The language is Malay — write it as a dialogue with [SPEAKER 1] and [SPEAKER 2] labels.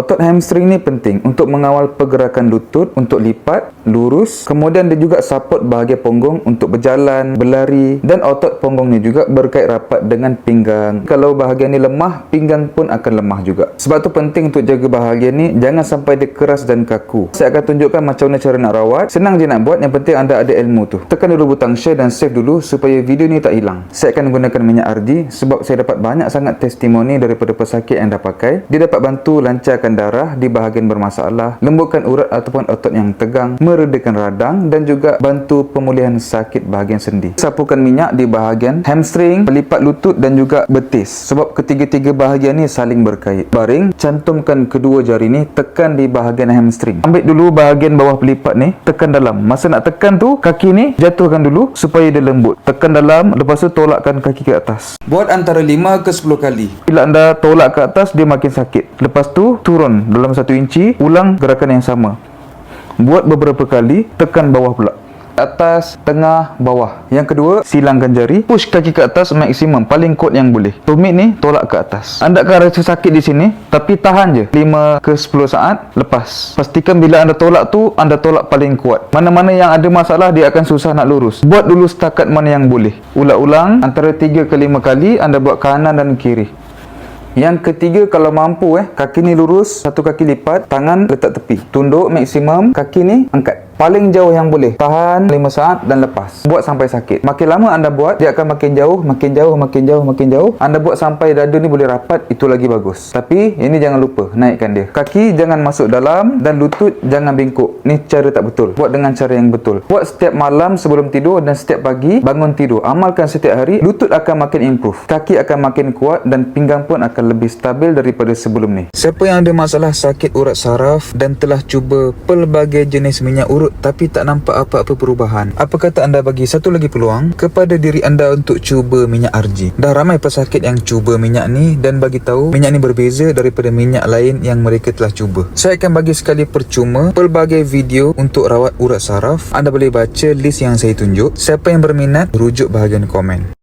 [SPEAKER 1] Otot hamstring ni penting untuk mengawal pergerakan lutut untuk lipat, lurus. Kemudian dia juga support bahagian punggung untuk berjalan, berlari dan otot punggung ni juga berkait rapat dengan pinggang. Kalau bahagian ni lemah, pinggang pun akan lemah juga. Sebab tu penting untuk jaga bahagian ni jangan sampai dia keras dan kaku. Saya akan tunjukkan macam mana cara nak rawat. Senang je nak buat, yang penting anda ada ilmu tu. Tekan dulu butang share dan save dulu supaya video ni tak hilang. Saya akan gunakan minyak RG sebab saya dapat banyak sangat testimoni daripada pesakit yang dah pakai. Dia dapat bantu lancarkan darah di bahagian bermasalah, lembutkan urat ataupun otot yang tegang, meredakan radang dan juga bantu pemulihan sakit bahagian sendi. Sapukan minyak di bahagian hamstring, pelipat lutut dan juga betis sebab ketiga-tiga bahagian ni saling berkait. Baring, cantumkan kedua jari ni tekan di bahagian hamstring. Ambil dulu bahagian bawah pelipat ni, tekan dalam. Masa nak tekan tu, kaki ni jatuhkan dulu supaya dia lembut. Tekan dalam, lepas tu tolakkan kaki ke atas. Buat antara 5 ke 10 kali. Bila anda tolak ke atas, dia makin sakit. Lepas tu, turun dalam 1 inci, ulang gerakan yang sama. Buat beberapa kali, tekan bawah pula. Atas, tengah, bawah. Yang kedua, silangkan jari. Push kaki ke atas maksimum. Paling kuat yang boleh. Tumit ni, tolak ke atas. Anda akan rasa sakit di sini. Tapi tahan je. 5 ke 10 saat, lepas. Pastikan bila anda tolak tu, anda tolak paling kuat. Mana-mana yang ada masalah, dia akan susah nak lurus. Buat dulu setakat mana yang boleh. Ulang-ulang, antara 3 ke 5 kali, anda buat kanan dan kiri. Yang ketiga kalau mampu eh kaki ni lurus satu kaki lipat tangan letak tepi. Tunduk maksimum kaki ni angkat paling jauh yang boleh tahan 5 saat dan lepas. Buat sampai sakit. Makin lama anda buat dia akan makin jauh makin jauh makin jauh makin jauh. Anda buat sampai dada ni boleh rapat itu lagi bagus. Tapi ini jangan lupa naikkan dia. Kaki jangan masuk dalam dan lutut jangan bengkok ni cara tak betul. Buat dengan cara yang betul. Buat setiap malam sebelum tidur dan setiap pagi bangun tidur. Amalkan setiap hari lutut akan makin improve. Kaki akan makin kuat dan pinggang pun akan lebih stabil daripada sebelum ni. Siapa yang ada masalah sakit urat saraf dan telah cuba pelbagai jenis minyak urut tapi tak nampak apa-apa perubahan. Apa kata anda bagi satu lagi peluang kepada diri anda untuk cuba minyak RG dah ramai pesakit yang cuba minyak ni dan bagi tahu minyak ni berbeza daripada minyak lain yang mereka telah cuba. Saya akan bagi sekali percuma pelbagai video untuk rawat urat saraf. Anda boleh baca list yang saya tunjuk. Siapa yang berminat rujuk bahagian komen